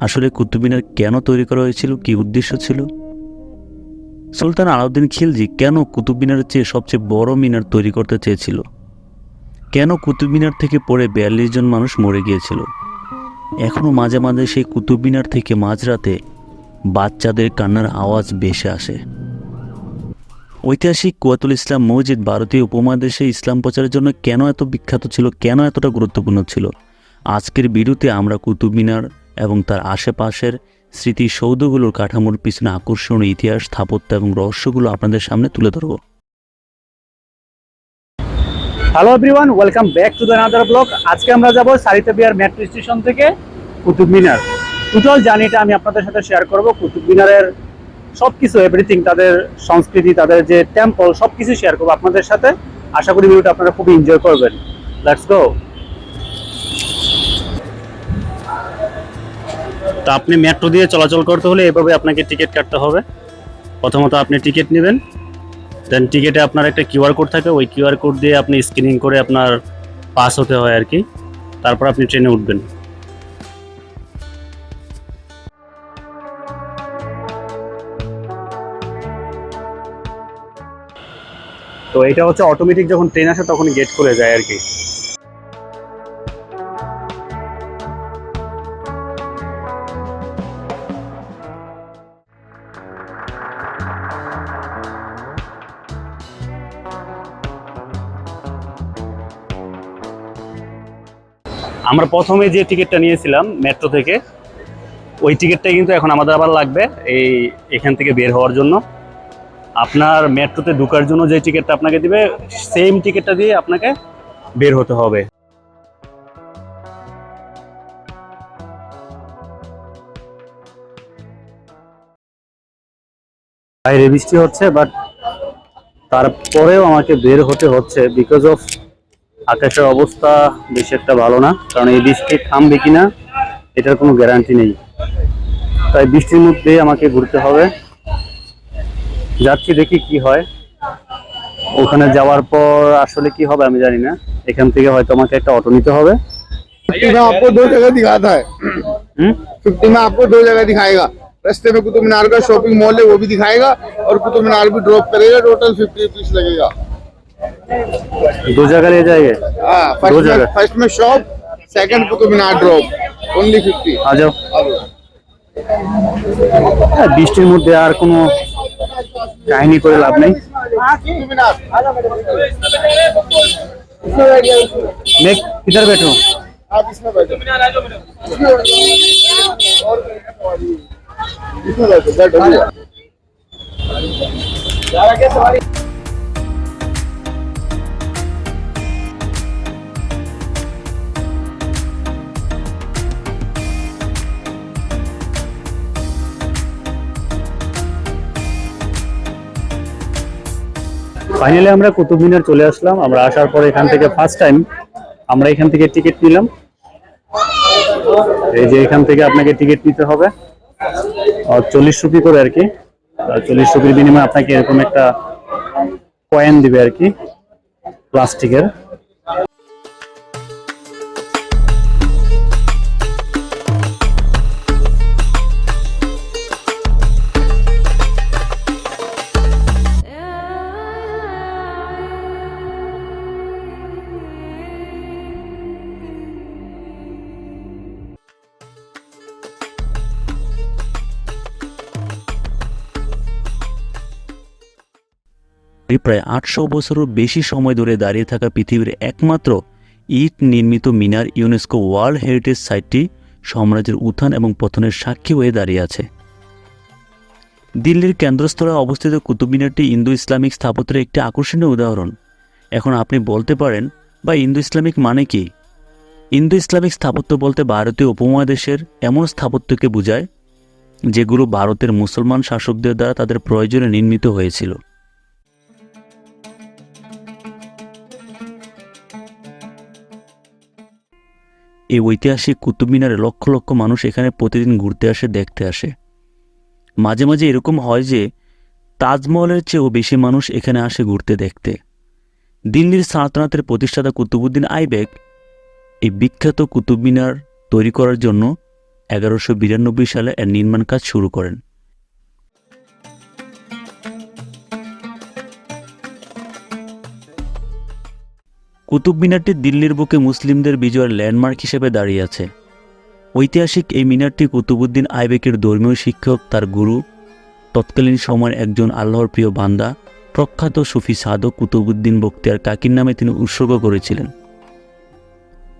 আসলে কুতুব মিনার কেন তৈরি করা হয়েছিল? কি উদ্দেশ্য ছিল? সুলতান আলাউদ্দিন খিলজি কেন কুতুব মিনারের চেয়ে সবচেয়ে বড় মিনার তৈরি করতে চেয়েছিল? কেন কুতুব মিনার থেকে পড়ে বিয়াল্লিশ জন মানুষ মরে গিয়েছিল? এখনও মাঝে মাঝে সেই কুতুব মিনার থেকে মাঝরাতে বাচ্চাদের কান্নার আওয়াজ ভেসে আসে। ঐতিহাসিক কুয়াতুল ইসলাম মসজিদ ভারতীয় উপমহাদেশে ইসলাম প্রচারের জন্য কেন এত বিখ্যাত ছিল? কেন এতটা গুরুত্বপূর্ণ ছিল? আজকের ভিডিওতে আমরা কুতুব মিনার এবং তার আশেপাশের স্মৃতিসৌধগুলোর কাঠামোর পিছনে আকর্ষণীয় ইতিহাস, স্থাপত্য এবং রহস্যগুলো আপনাদের সামনে তুলে ধরব। Hello everyone welcome back to the another blog আজকে আমরা যাব সারিতা বিহার মেট্রো স্টেশন থেকে কুতুব মিনার। টোটাল জার্নিটা আমি আপনাদের সাথে শেয়ার করব। কুতুব মিনারের সব কিছু এভরিথিং তাদের সংস্কৃতি, তাদের যে টেম্পল সব কিছু শেয়ার করব আপনাদের সাথে। আশা করি ভিডিওটা আপনারা খুবই এনজয় করবেন। লেটস গো তো আপনি মেট্রো দিয়ে চলাচল করতে হলে এভাবে আপনাকে টিকিট কাটতে হবে। প্রথমত আপনি টিকিট নেবেন দেন টিকিটে আপনার একটা কিউআর কোড থাকে, ওই কিউআর কোড দিয়ে আপনি স্ক্যানিং করে আপনার পাস হতে হয় আর কি। তারপর আপনি ট্রেনে উঠবেন। তো এটা হচ্ছে অটোমেটিক যখন ট্রেন আসে তখন গেট খুলে যায় আর কি। আমরা প্রথমে যে টিকিটটা নিয়েছিলাম মেট্রো থেকে, ওই টিকিটটাই কিন্তু এখন আমাদের আবার লাগবে এই এখান থেকে বের হওয়ার জন্য। আপনার মেট্রোতে ঢোকার জন্য যে টিকিটটা আপনাকে দিবে সেম টিকিটটা দিয়ে আপনাকে বের হতে হবে। বাইরে বৃষ্টি হচ্ছে বাট তারপরেও আমাকে বের হতে হচ্ছে বিকজ অফ আকাশের অবস্থা বেশি একটা ভালো না কারণ এই বৃষ্টি থামবে কিনা এটার কোনো গ্যারান্টি নেই তাই বৃষ্টির মধ্যে আমাকে ঘুরতে হবে যাচ্ছি দেখি কি হয় ওখানে যাওয়ার পর আসলে কি হবে আমি জানি না এখান থেকে হয়তো আমাকে একটা অটো নিতে হবে फिफ्टी में आपको दो जगह दिखाता है হুম फिफ्टी में आपको दो जगह दिखाएगा रास्ते में कुतुब मीनार का शॉपिंग मॉल है वो भी दिखाएगा और कुतुब मीनार भी ड्रॉप करेगा टोटल फिफ्टी रुपीज लगेगा দু জায়গা নিয়ে যাইগে हाँ दो फर्स्ट जगह में फर्स्ट में shop second Qutub Minar drop only fifty আ যাও হ্যাঁ, বৃষ্টির মধ্যে আর কোনো কাহিনী করে লাভ নেই मैं किधर बैठूं आप इसमें बैठो इसमें बैठो बैठो ফাইনালি আমরা কুতুব মিনার চলে আসলাম। আমরা আসার পর এখান থেকে ফার্স্ট টাইম আমরা এখান থেকে টিকিট নিলাম। এই যে এখান থেকে আপনাকে টিকিট নিতে হবে। চল্লিশ রুপি করে আর কি। চল্লিশ রুপির বিনিময়ে আপনাকে এরকম একটা কয়েন দিবে আর কি। প্লাস্টিকের প্রায় আটশো বছরেরও বেশি সময় ধরে দাঁড়িয়ে থাকা পৃথিবীর একমাত্র ইট নির্মিত মিনার ইউনেস্কো ওয়ার্ল্ড হেরিটেজ সাইটটি সাম্রাজ্যের উত্থান এবং পতনের সাক্ষী হয়ে দাঁড়িয়ে আছে। দিল্লির কেন্দ্রস্থলে অবস্থিত কুতুব মিনারটি ইন্দো ইসলামিক স্থাপত্যের একটি আকর্ষণীয় উদাহরণ। এখন আপনি বলতে পারেন, বা ইন্দো ইসলামিক মানে কি? ইন্দো ইসলামিক স্থাপত্য বলতে ভারতীয় উপমহাদেশের এমন স্থাপত্যকে বোঝায়, যেগুলো ভারতের মুসলমান শাসকদের দ্বারা তাদের প্রয়োজনে নির্মিত হয়েছিল। এই ঐতিহাসিক কুতুব মিনারে লক্ষ লক্ষ মানুষ এখানে প্রতিদিন ঘুরতে আসে, দেখতে আসে। মাঝে মাঝে এরকম হয় যে, তাজমহলের চেয়েও বেশি মানুষ এখানে আসে ঘুরতে দেখতে। দিল্লির সাঁতনাথের প্রতিষ্ঠাতা কুতুবুদ্দিন আইবেক এই বিখ্যাত কুতুব মিনার তৈরি করার জন্য এগারোশো বিরানব্বই সালে এর নির্মাণ কাজ শুরু করেন। কুতুব মিনারটি দিল্লির বুকে মুসলিমদের বিজয়ের ল্যান্ডমার্ক হিসেবে দাঁড়িয়ে আছে। ঐতিহাসিক এই মিনারটি কুতুবুদ্দিন আইবেকের ধর্মীয় শিক্ষক, তার গুরু, তৎকালীন সময়ের একজন আল্লাহর প্রিয় বান্দা, প্রখ্যাত সুফি সাধক কুতুবুদ্দিন বক্তিয়ার কাকির নামে তিনি উৎসর্গ করেছিলেন।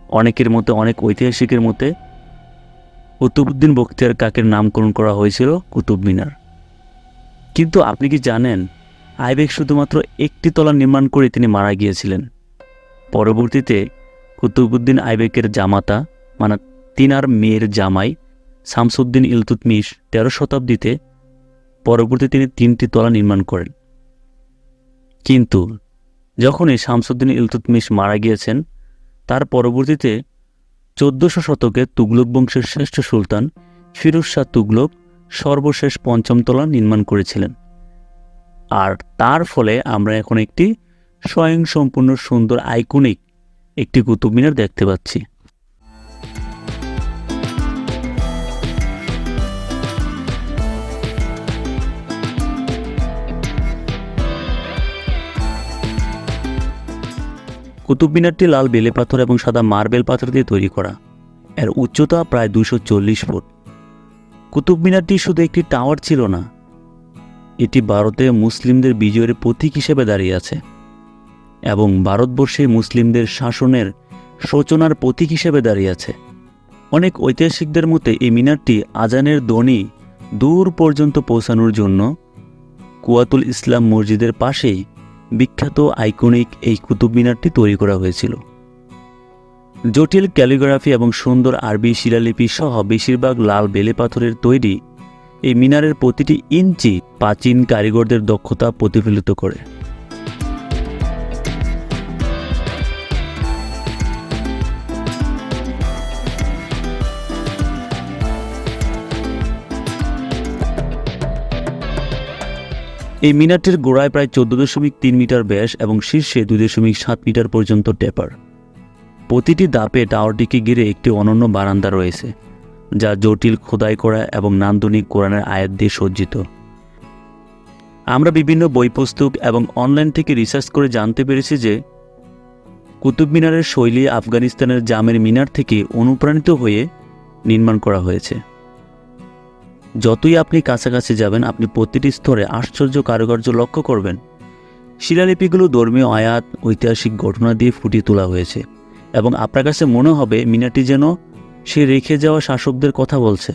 অনেকের মতে, অনেক ঐতিহাসিকের মতে কুতুবুদ্দিন বক্তিয়ার কাকের নামকরণ করা হয়েছিল কুতুব মিনার। কিন্তু আপনি কি জানেন, আইবেক শুধুমাত্র একটি তলা নির্মাণ করে তিনি মারা গিয়েছিলেন? পরবর্তীতে কুতুবুদ্দিন আইবেকের জামাতা মানে তিনার মেয়ের জামাই শামসুদ্দিন ইলতুতমিশ তেরো শতাব্দীতে পরবর্তী তিনি তিনটি তলা নির্মাণ করেন। কিন্তু যখনই শামসুদ্দিন ইলতুতমিশ মারা গিয়েছেন, তার পরবর্তীতে চোদ্দশো শতকে তুগলক বংশের শ্রেষ্ঠ সুলতান ফিরোজ শাহ তুগলক সর্বশেষ পঞ্চম তলা নির্মাণ করেছিলেন। আর তার ফলে আমরা এখন একটি স্বয়ংসম্পূর্ণ সুন্দর আইকনিক একটি কুতুব মিনার দেখতে পাচ্ছি। কুতুব মিনারটি লাল বেলে পাথর এবং সাদা মার্বেল পাথর দিয়ে তৈরি করা। এর উচ্চতা প্রায় দুশো চল্লিশ ফুট। কুতুব মিনারটি শুধু একটি টাওয়ার ছিল না, এটি ভারতে মুসলিমদের বিজয়ের প্রতীক হিসেবে দাঁড়িয়ে আছে। এবং ভারতবর্ষে মুসলিমদের শাসনের সূচনার প্রতীক হিসেবে দাঁড়িয়ে আছে। অনেক ঐতিহাসিকদের মতে এই মিনারটি আজানের ধ্বনি দূর পর্যন্ত পৌঁছানোর জন্য কুয়াতুল ইসলাম মসজিদের পাশেই বিখ্যাত আইকনিক এই কুতুব মিনারটি তৈরি করা হয়েছিল। জটিল ক্যালিগ্রাফি এবং সুন্দর আরবি শিলালিপি সহ বেশিরভাগ লাল বেলে পাথরের তৈরি এই মিনারের প্রতিটি ইঞ্চি প্রাচীন কারিগরদের দক্ষতা প্রতিফলিত করে। এই মিনারটির গোড়ায় প্রায় চোদ্দ দশমিক তিন মিটার ব্যাস এবং শীর্ষে দুই দশমিক সাত মিটার পর্যন্ত টেপার। প্রতিটি দাপে টাওয়ারটিকে ঘিরে একটি অনন্য বারান্দা রয়েছে, যা জটিল খোদাই করা এবং নান্দনিক কোরআনের আয়াত দিয়ে সজ্জিত। আমরা বিভিন্ন বই পুস্তক এবং অনলাইন থেকে রিসার্চ করে জানতে পেরেছি যে, কুতুব মিনারের শৈলী আফগানিস্তানের জামের মিনার থেকে অনুপ্রাণিত হয়ে নির্মাণ করা হয়েছে। যতই আপনি কাছাকাছি যাবেন, আপনি প্রতিটি স্তরে আশ্চর্য কারুকার্য লক্ষ্য করবেন। শিলালিপিগুলো ধর্মীয় আয়াত, ঐতিহাসিক ঘটনা দিয়ে ফুটিয়ে তোলা হয়েছে এবং আপনার কাছে মনে হবে মিনারটি যেন সে রেখে যাওয়া শাসকদের কথা বলছে।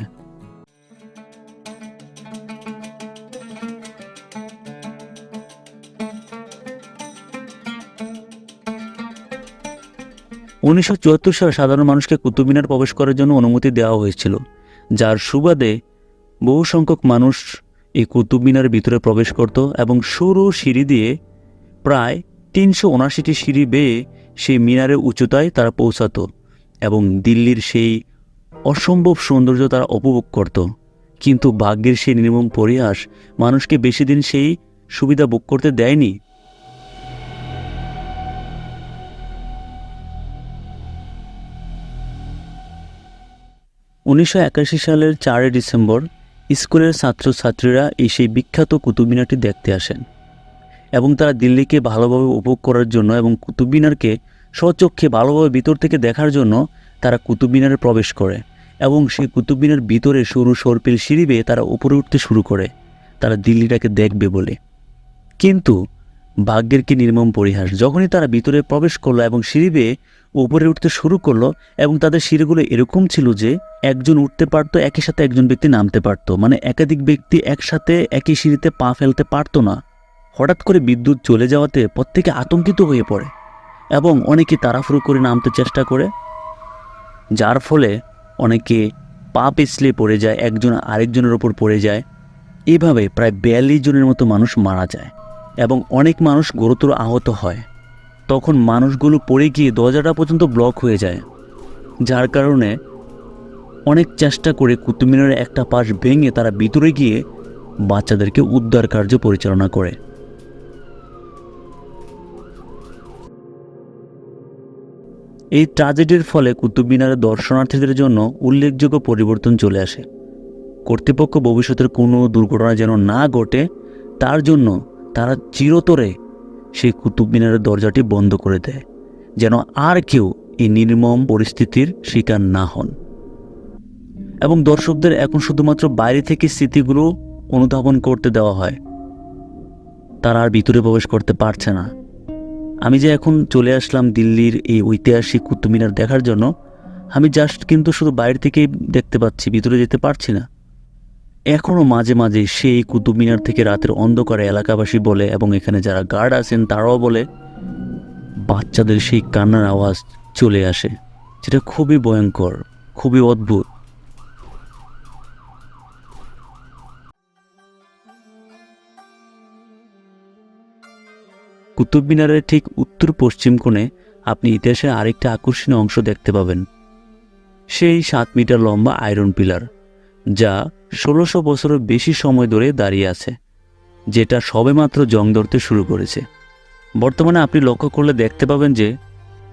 উনিশশো চুয়াত্তর সালে সাধারণ মানুষকে কুতুব মিনার প্রবেশ করার জন্য অনুমতি দেওয়া হয়েছিল, যার সুবাদে বহু সংখ্যক মানুষ এই কুতুব মিনারের ভিতরে প্রবেশ করত এবং সরু সিঁড়ি দিয়ে প্রায় তিনশো উনাশিটি সিঁড়ি বেয়ে সেই মিনারের উচ্চতায় তারা পৌঁছাতো এবং দিল্লির সেই অসম্ভব সৌন্দর্য তারা উপভোগ করত। কিন্তু ভাগ্যের সেই নির্মম পরিহাস মানুষকে বেশি দিন সেই সুবিধা ভোগ করতে দেয়নি। উনিশশো একাশি সালের চারই ডিসেম্বর স্কুলের ছাত্রছাত্রীরা এই সেই বিখ্যাত কুতুব মিনারটি দেখতে আসেন এবং তারা দিল্লিকে ভালোভাবে উপভোগ করার জন্য এবং কুতুব মিনারকে স্বচক্ষে ভালোভাবে ভিতর থেকে দেখার জন্য তারা কুতুব মিনারে প্রবেশ করে এবং সেই কুতুব মিনার ভিতরে সরু সর্পিল সিঁড়ি বেয়ে তারা উপরে উঠতে শুরু করে, তারা দিল্লিটাকে দেখবে বলে। কিন্তু ভাগ্যের কি নির্মম পরিহাস, যখনই তারা ভিতরে প্রবেশ করল এবং সিঁড়ি বেয়ে উপরে উঠতে শুরু করল এবং তাদের সিঁড়িগুলো এরকম ছিল যে একজন উঠতে পারতো, একই সাথে একজন ব্যক্তি নামতে পারতো। মানে একাধিক ব্যক্তি একসাথে একই সিঁড়িতে পা ফেলতে পারতো না। হঠাৎ করে বিদ্যুৎ চলে যাওয়াতে প্রত্যেকে আতঙ্কিত হয়ে পড়ে এবং অনেকে তাড়াহুড়ো করে নামতে চেষ্টা করে, যার ফলে অনেকে পা পিছলে পড়ে যায়, একজন আরেকজনের ওপর পড়ে যায়। এভাবে প্রায় বিয়াল্লিশ জনের মতো মানুষ মারা যায় এবং অনেক মানুষ গুরুতর আহত হয়। তখন মানুষগুলো পড়ে গিয়ে দরজাটা পর্যন্ত ব্লক হয়ে যায়। যার কারণে অনেক চেষ্টা করে কুতুব মিনারের একটা পাশ ভেঙে তারা ভিতরে গিয়ে বাচ্চাদেরকে উদ্ধার কার্য পরিচালনা করে। এই ট্র্যাজেডির ফলে কুতুব মিনারের দর্শনার্থীদের জন্য উল্লেখযোগ্য পরিবর্তন চলে আসে। কর্তৃপক্ষ ভবিষ্যতের কোনো দুর্ঘটনা যেন না ঘটে, তার জন্য তারা চিরতরে সেই কুতুব মিনারের দরজাটি বন্ধ করে দেয়, যেন আর কেউ এই নির্মম পরিস্থিতির শিকার না হন। এবং দর্শকদের এখন শুধুমাত্র বাইরে থেকে স্মৃতিগুলো অনুধাবন করতে দেওয়া হয়। তারা আর ভিতরে প্রবেশ করতে পারছে না। আমি যে এখন চলে আসলাম দিল্লির এই ঐতিহাসিক কুতুব মিনার দেখার জন্য, আমি জাস্ট কিন্তু শুধু বাইরে থেকেই দেখতে পাচ্ছি, ভিতরে যেতে পারছি না। এখনও মাঝে মাঝে সেই কুতুব মিনার থেকে রাতের অন্ধকারে এলাকাবাসী বলে এবং এখানে যারা গার্ড আছেন তারাও বলে বাচ্চাদের সেই কান্নার আওয়াজ চলে আসে, যেটা খুবই ভয়ঙ্কর, খুবই অদ্ভুত। কুতুব মিনারের ঠিক উত্তর পশ্চিম কোণে আপনি ইতিহাসের আরেকটা আকর্ষণীয় অংশ দেখতে পাবেন। সেই সাত মিটার লম্বা আয়রন পিলার যা ষোলোশো বছরের বেশি সময় ধরে দাঁড়িয়ে আছে, যেটা সবেমাত্র জং ধরতে শুরু করেছে। বর্তমানে আপনি লক্ষ্য করলে দেখতে পাবেন যে,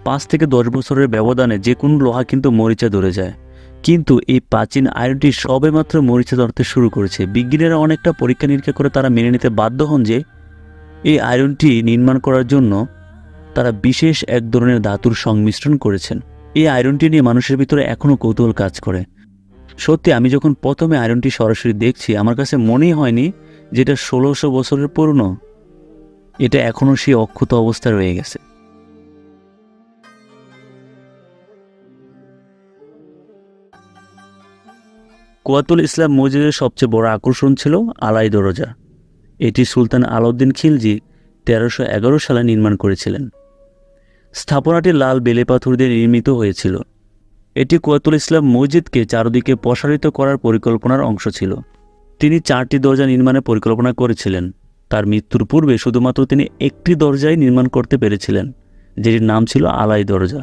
পাঁচ থেকে দশ বছরের ব্যবধানে যে কোনো লোহা কিন্তু মরিচা ধরে যায়। কিন্তু এই প্রাচীন আয়রনটি সবেমাত্র মরিচা ধরতে শুরু করেছে। বিজ্ঞানীরা অনেকটা পরীক্ষা নিরীক্ষা করে তারা মেনে নিতে বাধ্য হন যে, এই আয়রনটি নির্মাণ করার জন্য তারা বিশেষ এক ধরনের ধাতুর সংমিশ্রণ করেছেন। এই আয়রনটি নিয়ে মানুষের ভিতরে এখনও কৌতূহল কাজ করে। সত্যি, আমি যখন প্রথমে আয়রনটি সরাসরি দেখছি, আমার কাছে মনেই হয়নি যেটা ষোলোশো বছরের পুরনো। এটা এখনও সেই অক্ষত অবস্থায় রয়ে গেছে। কুয়াতুল ইসলাম মসজিদের সবচেয়ে বড় আকর্ষণ ছিল আলাই দরজা। এটি সুলতান আলাউদ্দিন খিলজি তেরোশো এগারো সালে নির্মাণ করেছিলেন। স্থাপনাটি লাল বেলে পাথর দিয়ে নির্মিত হয়েছিল। এটি কুয়াতুল ইসলাম মসজিদকে চারদিকে প্রসারিত করার পরিকল্পনার অংশ ছিল। তিনি চারটি দরজা নির্মাণের পরিকল্পনা করেছিলেন। তার মৃত্যুর পূর্বে শুধুমাত্র তিনি একটি দরজাই নির্মাণ করতে পেরেছিলেন, যেটির নাম ছিল আলাই দরজা।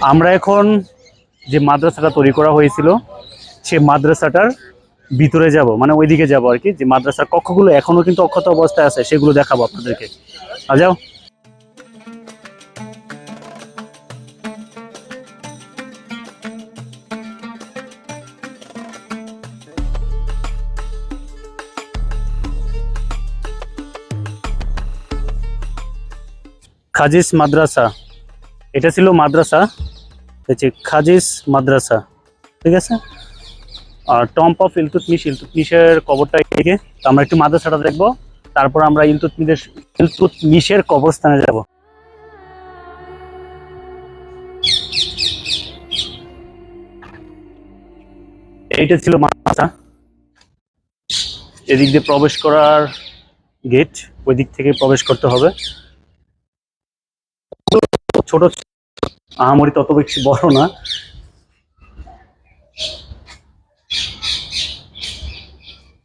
আমরা এখন যে মাদ্রাসাটা তৈরি করা হয়েছিল, সে মাদ্রাসাটার ভিতরে যাব মানে ওইদিকে যাব আর কি, যে মাদ্রাসার কক্ষগুলো এখনও কিন্তু অক্ষত অবস্থায় আছে, সেগুলো দেখাবো আপনাদেরকে। আ যাও। খাজিস মাদ্রাসা। এটা ছিল মাদ্রাসা খাজিস মাদ্রাসা, ঠিক আছে? আর টম্প অফ ইলতুতমিশ, ইলতুতমিশের কবরটা এদিকে। আমরা একটু মাদ্রাসাটা দেখব। তারপর আমরা ইলতুতমিশের ইলতুতমিশের কবরস্থানে যাব। এইটা ছিল মাদ্রাসা। এদিক দিয়ে প্রবেশ করার গেট ওই দিক থেকে প্রবেশ করতে হবে। ছোট, আহামরি তত বেশি বড় না।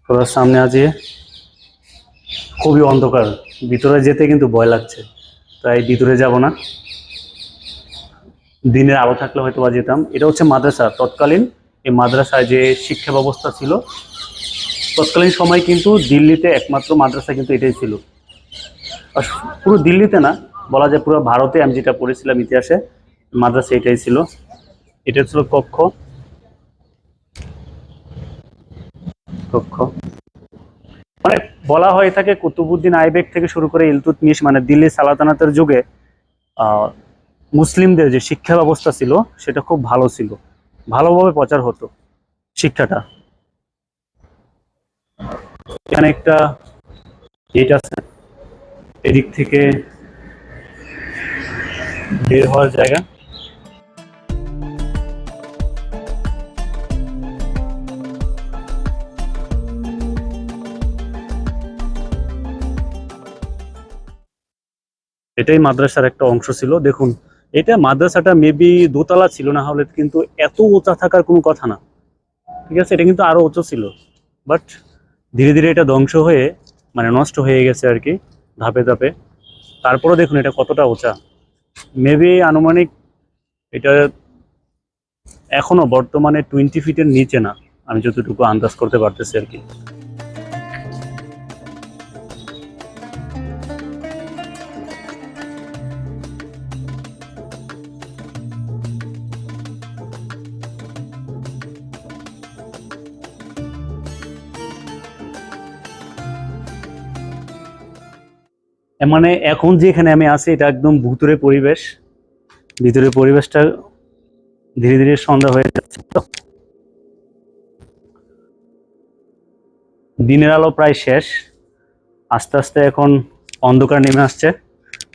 তোরা সামনে আছে। খুবই অন্ধকার। ভিতরে যেতে কিন্তু ভয় লাগছে। তাই ভিতরে যাব না। দিনের আলো থাকলে হয়তো বা যেতাম। এটা হচ্ছে মাদ্রাসা। তৎকালীন এই মাদ্রাসায় যে শিক্ষা ব্যবস্থা ছিল, তৎকালীন সময় কিন্তু দিল্লিতে একমাত্র মাদ্রাসা কিন্তু এটাই ছিল। আর পুরো দিল্লিতে না, বলা যায় পুরো ভারতে আমি যেটা পড়েছিলাম ইতিহাসে, মাদ্রাসা এটাই ছিল। এটা ছিল কক্ষ। কক্ষ মানে বলা হয়ে থাকে, কুতুবুদ্দিন আইবেক থেকে শুরু করে ইলতুতমিশ মানে দিল্লি সালাতানাতের যুগে মুসলিমদের যে শিক্ষা ব্যবস্থা ছিল, সেটা খুব ভালো ছিল। ভালোভাবে প্রচার হতো শিক্ষাটা। এখানে একটা আছে, এদিক থেকে বের হওয়ার জায়গা। এটাই মাদ্রাসার একটা অংশ ছিল। দেখুন, এটা মাদ্রাসাটা মেবি দোতলা ছিল না হলে কিন্তু এত উঁচা থাকার কোনো কথা না। ঠিক আছে? এটা কিন্তু আরও উঁচু ছিল। বাট ধীরে ধীরে এটা ধ্বংস হয়ে মানে নষ্ট হয়ে গেছে আর কি, ধাপে ধাপে। তারপরে দেখুন এটা কতটা উঁচা। মেবি আনুমানিক এটা এখনও বর্তমানে টোয়েন্টি ফিটের নিচে না। আমি যতটুকু আন্দাজ করতে পারতেছি আর কি। মানে এখন যেখানে আমি আছি, এটা একদম ভুতুরে পরিবেশ। ভিতরের পরিবেশটা ধীরে ধীরে সন্ধ্যা হয়ে যাচ্ছে তো। দিনের আলো প্রায় শেষ। আস্তে আস্তে এখন অন্ধকার নেমে আসছে,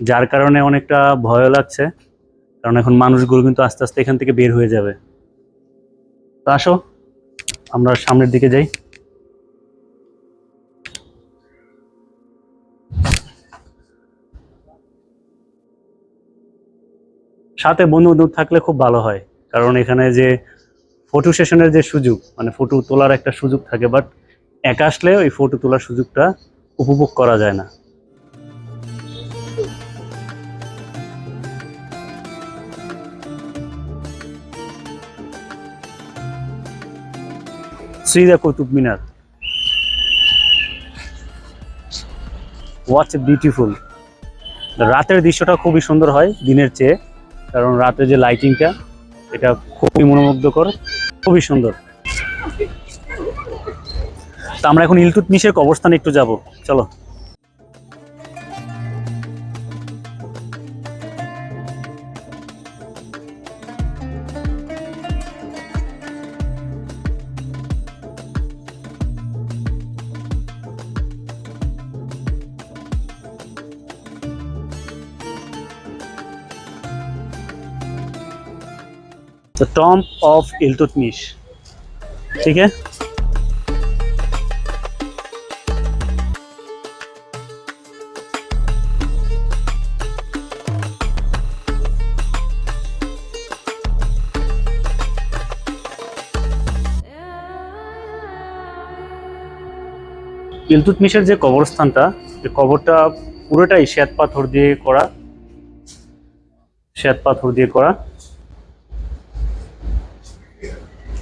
যার কারণে অনেকটা ভয় লাগছে। কারণ এখন মানুষগুলো কিন্তু আস্তে আস্তে এখান থেকে বের হয়ে যাবে। তো আসো, আমরা সামনের দিকে যাই। সাথে বন্ধু বান্ধব থাকলে খুব ভালো হয়। কারণ এখানে যে ফটো সেশনের যে সুযোগ মানে ফটো তোলার একটা সুযোগ থাকে বাট একা আসলে ওই ফটো তোলার সুযোগটা উপভোগ করা যায় না। শ্রীদা কুতুব মিনার। ওয়াচ বিউটিফুল রাতের দৃশ্যটা খুবই সুন্দর হয়, দিনের চেয়ে। কারণ রাতে যে লাইটিংটা এটা খুবই মনোমুগ্ধকর, খুবই সুন্দর। তা আমরা এখন ইলতুৎমিশের কবরস্থানে একটু যাব। চলো। द टॉम्ब ऑफ इल्तुतमिश ठीक है ইলতুতমিশের যে কবরস্থানটা এই কবরটা পুরোটাই শ্বেত পাথর দিয়ে করা শ্বেত পাথর দিয়ে করা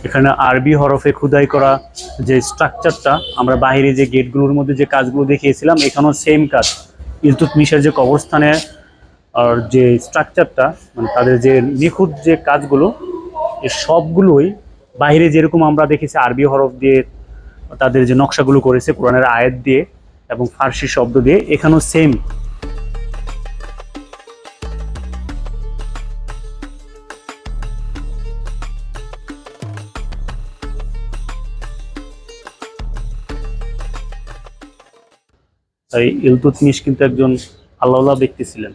এখানে আরবি হরফে খুদাই করা যে স্ট্রাকচারটা আমরা বাইরে যে গেটগুলোর মধ্যে যে কাজগুলো দেখিয়েছিলাম, এখানেও সেম কাজ। ইলতুতমিশের যে কবরস্থানে, আর যে স্ট্রাকচারটা মানে তাদের যে নিখুঁত যে কাজগুলো, এ সবগুলোই বাইরে যেরকম আমরা দেখেছি আরবি হরফ দিয়ে তাদের যে নকশাগুলো করেছে, কোরআনের আয়াত দিয়ে এবং ফার্সি শব্দ দিয়ে, এখানেও সেম তাই ইলতুতমিশ কিন্তু একজন আল্লাহ ব্যক্তি ছিলেন।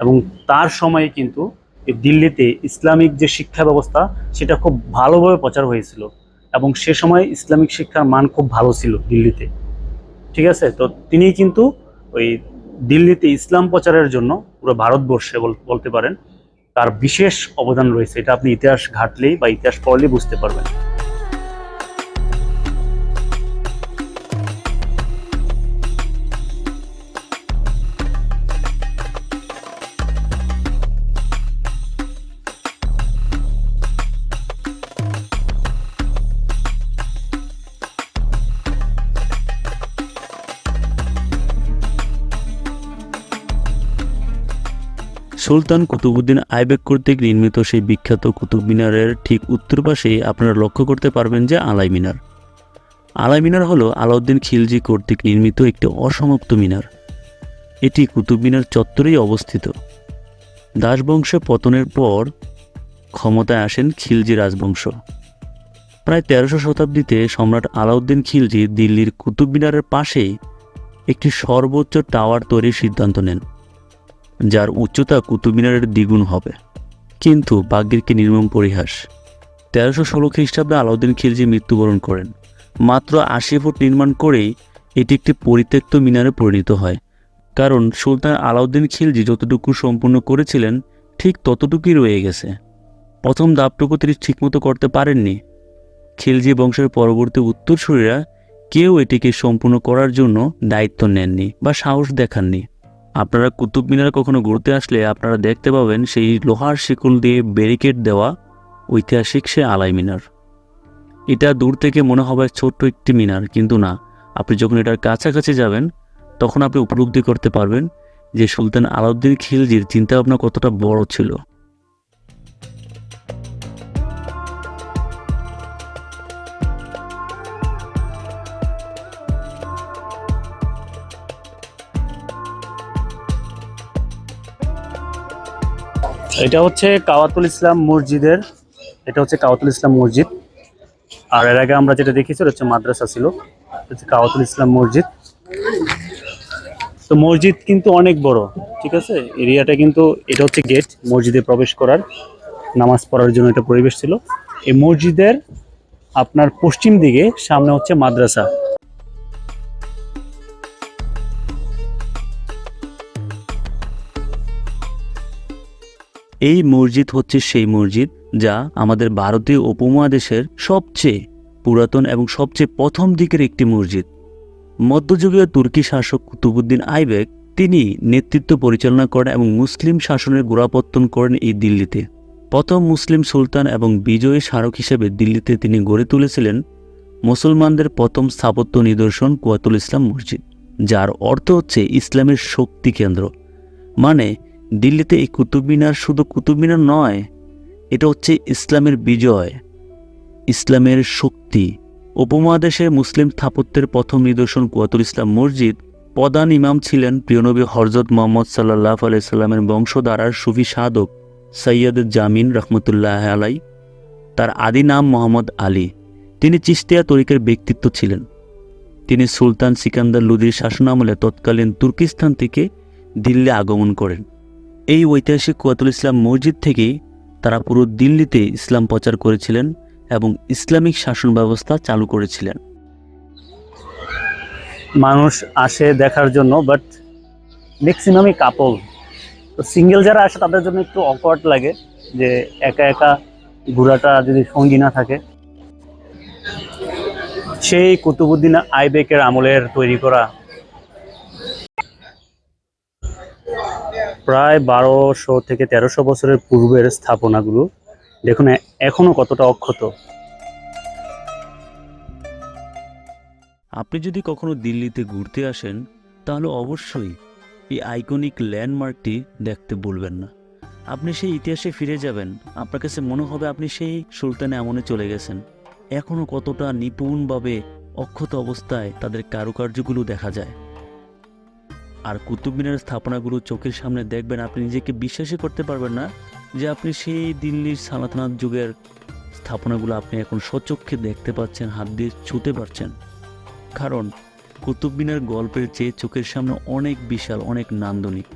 এবং তার সময়ে কিন্তু দিল্লিতে ইসলামিক যে শিক্ষা ব্যবস্থা, সেটা খুব ভালোভাবে প্রচার হয়েছিল এবং সে সময় ইসলামিক শিক্ষার মান খুব ভালো ছিল দিল্লিতে। ঠিক আছে? তো তিনি কিন্তু ওই দিল্লিতে ইসলাম প্রচারের জন্য পুরো ভারতবর্ষে বল- বলতে পারেন, তার বিশেষ অবদান রয়েছে। এটা আপনি ইতিহাস ঘাটলেই বা ইতিহাস পড়লেই বুঝতে পারবেন। সুলতান কুতুবুদ্দিন আইবেক কর্তৃক নির্মিত সেই বিখ্যাত কুতুব মিনারের ঠিক উত্তর পাশেই আপনারা লক্ষ্য করতে পারবেন যে আলাই মিনার। আলাই মিনার হলো আলাউদ্দিন খিলজি কর্তৃক নির্মিত একটি অসমাপ্ত মিনার। এটি কুতুব মিনার চত্বরেই অবস্থিত। দাসবংশের পতনের পর ক্ষমতায় আসেন খিলজি রাজবংশ। প্রায় তেরোশো শতাব্দীতে সম্রাট আলাউদ্দিন খিলজি দিল্লির কুতুব মিনারের পাশেই একটি সর্বোচ্চ টাওয়ার তৈরির সিদ্ধান্ত নেন। যার উচ্চতা কুতুব মিনারের দ্বিগুণ হবে। কিন্তু ভাগ্যের কি নির্মম পরিহাস। তেরোশো ষোলো খ্রিস্টাব্দে আলাউদ্দিন খিলজি মৃত্যুবরণ করেন। মাত্র আশি ফুট নির্মাণ করেই এটি একটি পরিত্যক্ত মিনারে পরিণত হয়। কারণ সুলতান আলাউদ্দিন খিলজি যতটুকু সম্পূর্ণ করেছিলেন, ঠিক ততটুকুই রয়ে গেছে। প্রথম দাপটুকু তিনি ঠিকমতো করতে পারেননি। খিলজি বংশের পরবর্তী উত্তরসূরিরা কেউ এটিকে সম্পূর্ণ করার জন্য দায়িত্ব নেননি বা সাহস দেখাননি। আপনারা কুতুব মিনার কখনো ঘুরতে আসলে আপনারা দেখতে পাবেন সেই লোহার শিকল দিয়ে ব্যারিকেড দেওয়া ঐতিহাসিক সে আলাই মিনার। এটা দূর থেকে মনে হবে ছোট্ট একটি মিনার, কিন্তু না। আপনি যখন এটার কাছাকাছি যাবেন, তখন আপনি উপলব্ধি করতে পারবেন যে সুলতান আলাউদ্দিন খিলজির চিন্তাভাবনা কতটা বড় ছিল। এটা হচ্ছে কাওয়াতুল ইসলাম মসজিদের, এটা হচ্ছে কাওয়াতুল ইসলাম মসজিদ। আর এর আগে আমরা যেটা দেখেছি হচ্ছে মাদ্রাসা ছিল। হচ্ছে কাওয়াতুল ইসলাম মসজিদ। তো মসজিদ কিন্তু অনেক বড়, ঠিক আছে? এরিয়াটা কিন্তু, এটা হচ্ছে গেট, মসজিদে প্রবেশ করার, নামাজ পড়ার জন্য এটা পরিবেশ ছিল। এই মসজিদের আপনার পশ্চিম দিকে, সামনে হচ্ছে মাদ্রাসা। এই মসজিদ হচ্ছে সেই মসজিদ যা আমাদের ভারতীয় উপমহাদেশের সবচেয়ে পুরাতন এবং সবচেয়ে প্রথম দিকের একটি মসজিদ। মধ্যযুগীয় তুর্কি শাসক কুতুবুদ্দিন আইবেক তিনি নেতৃত্ব পরিচালনা করেন এবং মুসলিম শাসনের গোড়াপত্তন করেন এই দিল্লিতে। প্রথম মুসলিম সুলতান এবং বিজয়ী স্মারক হিসেবে দিল্লিতে তিনি গড়ে তুলেছিলেন মুসলমানদের প্রথম স্থাপত্য নিদর্শন কুয়াতুল ইসলাম মসজিদ, যার অর্থ হচ্ছে ইসলামের শক্তি কেন্দ্র। মানে দিল্লিতে এই কুতুব মিনার শুধু কুতুব মিনার নয়, এটা হচ্ছে ইসলামের বিজয়, ইসলামের শক্তি। উপমহাদেশে মুসলিম স্থাপত্যের প্রথম নিদর্শন কুয়াতুল ইসলাম মসজিদ। প্রধান ইমাম ছিলেন প্রিয়নবী হরজত মোহাম্মদ সাল্লাহ আলাইসাল্লামের বংশধারার সুফি সাধক সৈয়দ জামিন রহমতুল্লাহ আলাই তার আদি নাম মোহাম্মদ আলী। তিনি চিস্তিয়া তরিকের ব্যক্তিত্ব ছিলেন। তিনি সুলতান সিকান্দার লুদির শাসনামলে তৎকালীন তুর্কিস্তান থেকে দিল্লি আগমন করেন। এই ঐতিহাসিক কুয়াতুল ইসলাম মসজিদ থেকেই তারা পুরো দিল্লিতে ইসলাম প্রচার করেছিলেন এবং ইসলামিক শাসন ব্যবস্থা চালু করেছিলেন। মানুষ আসে দেখার জন্য বাট ম্যাক্সিমামই কাপল। তো সিঙ্গেল যারা আসে, তাদের জন্য একটু অকওয়ার্ড লাগে যে একা একা ঘোরাটা যদি সঙ্গী না থাকে। সেই কুতুবুদ্দিন আইবেকের আমলের তৈরি করা প্রায় বারোশো থেকে তেরোশো বছরের পূর্বের স্থাপনাগুলো। দেখুন, এ- এখনও কতটা অক্ষত। আপনি যদি কখনো দিল্লিতে ঘুরতে আসেন, তাহলে অবশ্যই এই আইকনিক ল্যান্ডমার্কটি দেখতে ভুলবেন না। আপনি সেই ইতিহাসে ফিরে যাবেন। আপনার কাছে মনে হবে আপনি সেই সুলতানে আমনে চলে গেছেন। এখনও কতটা নিপুণভাবে অক্ষত অবস্থায় তাদের কারুকার্যগুলো দেখা যায়। আর কুতুব মিনার স্থাপনাগুলো চোখের সামনে দেখবেন, আপনি নিজেকে বিশ্বাসই করতে পারবেন না যে আপনি সেই দিল্লির সালাতনাথ যুগের স্থাপনাগুলো আপনি এখন সচক্ষে দেখতে পাচ্ছেন, হাত দিয়ে ছুঁতে পারছেন। কারণ কুতুব মিনার গল্পের চেয়ে চোখের সামনে অনেক বিশাল, অনেক নান্দনিক।